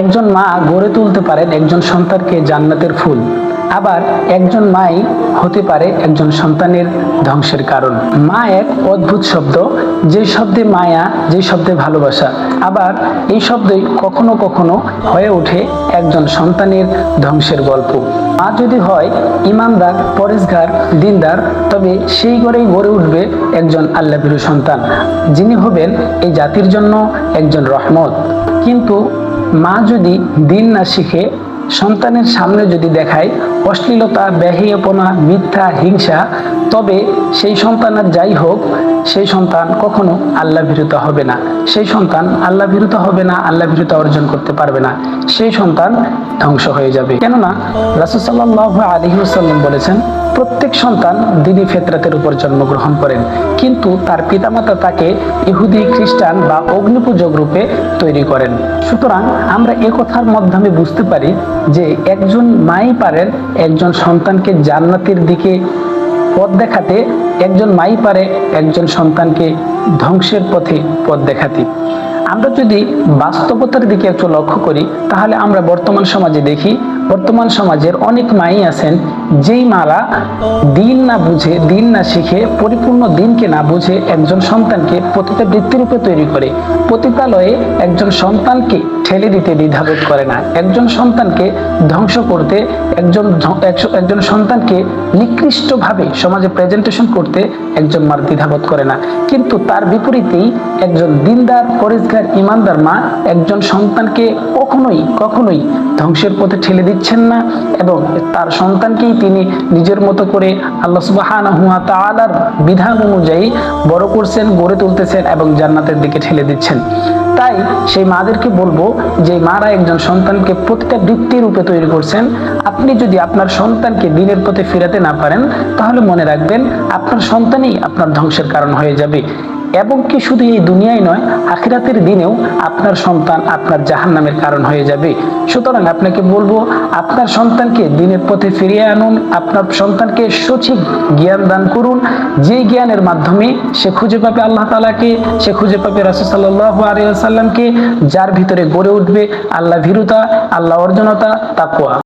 একজন মা গড়ে তুলতে পারেন একজন সন্তানকে জান্নাতের ফুল। আবার একজন মাই হতে পারে একজন সন্তানের ধ্বংসের কারণ। মা এক অদ্ভুত শব্দ যে শব্দে মায়া যে শব্দে ভালোবাসা। আবার এই শব্দই কখনো কখনো হয়ে ওঠে একজন সন্তানের ধ্বংসের গল্প। মা যদি হয় ইমানদার, পরেশগার, দিনদার, তবে সেই ঘরেই গড়ে উঠবে একজন আল্লাহ সন্তান, যিনি হবেন এই জাতির জন্য একজন রহমত। কিন্তু মা যদি দিন না শিখে, সন্তানের সামনে যদি দেখায় অশ্লীলতা, ব্যাহিয়পনা, মিথ্যা, হিংসা, তবে সেই সন্তানের যাই হোক, সেই সন্তান কখনো আল্লাহ ভীরুতা হবে না। সেই সন্তান আল্লাহ ভীরুতা হবে না আল্লাহ ভীরুতা অর্জন করতে পারবে না। সেই সন্তান ধ্বংস হয়ে যাবে। কেননা রাসুসাল্লাহ আলহিউসাল্লাম বলেছেন প্রত্যেক সন্তান দিদি ফেতরাতের উপর জন্মগ্রহণ করেন। কিন্তু তার পিতামাতা তাকে ইহুদি, খ্রিস্টান বা অগ্নিপূজক রূপে তৈরি করেন। সুতরাং আমরা এ কথার মাধ্যমে বুঝতে পারি যে একজন মাই পারেন একজন সন্তানকে জান্নাতের দিকে পথ দেখাতে, একজন মাই পারে একজন সন্তানকে ধ্বংসের পথে পথ দেখাতে। আমরা যদি বাস্তবতার দিকে একটু লক্ষ্য করি, তাহলে আমরা বর্তমান সমাজে দেখি বর্তমান সমাজের অনেক মাই আছেন, যেই মারা দিন না বুঝে, দিন না শিখে, পরিপূর্ণ দিনকে না বুঝে একজন সন্তানকে পতিতা বৃত্তিরূপে তৈরি করে। পতিতালয়ে একজন সন্তানকে ঠেলে দিতে দ্বিধাবোধ করে না। একজন সন্তানকে ধ্বংস করতে, একজন একজন সন্তানকে নিকৃষ্টভাবে সমাজে প্রেজেন্টেশন করতে একজন মার দ্বিধাবোধ করে না। কিন্তু তার বিপরীতেই একজন দিনদার, পরিষ্কার, ইমানদার মা একজন সন্তানকে কখনোই কখনোই ধ্বংসের পথে ঠেলে দিচ্ছেন না এবং তার সন্তানকেই তিনি নিজের মতো করে আল্লাহ সুবাহানা হুয়া তালার বিধান অনুযায়ী বড় করছেন, গড়ে তুলতেছেন এবং জান্নাতের দিকে ঠেলে দিচ্ছেন। তাই সেই মাদেরকে বলব যে মারা একজন সন্তানকে প্রতিটা বৃত্তি রূপে তৈরি করছেন। আপনি যদি আপনার সন্তানকে দিনের পথে ফিরাতে না পারেন, তাহলে মনে রাখবেন আপনার সন্তানই আপনার ধ্বংসের কারণ হয়ে যাবে। এবং কি শুধু এই দুনিয়ায় নয়, আখিরাতের দিনেও আপনার সন্তান আপনার জাহান্নামের কারণ হয়ে যাবে। সুতরাং আপনাকে বলব, আপনার সন্তানকে দিনের পথে ফিরিয়ে আনুন, আপনার সন্তানকে সঠিক জ্ঞান দান করুন। যে জ্ঞানের মাধ্যমে সে খুঁজে পাবে আল্লাহ তালাকে সে খুঁজে পাবে রাসুসাল্লাহ আলিয়াল্লামকে যার ভিতরে গড়ে উঠবে আল্লাহ ভীরুতা, আল্লাহ অর্জনতা তাকুয়া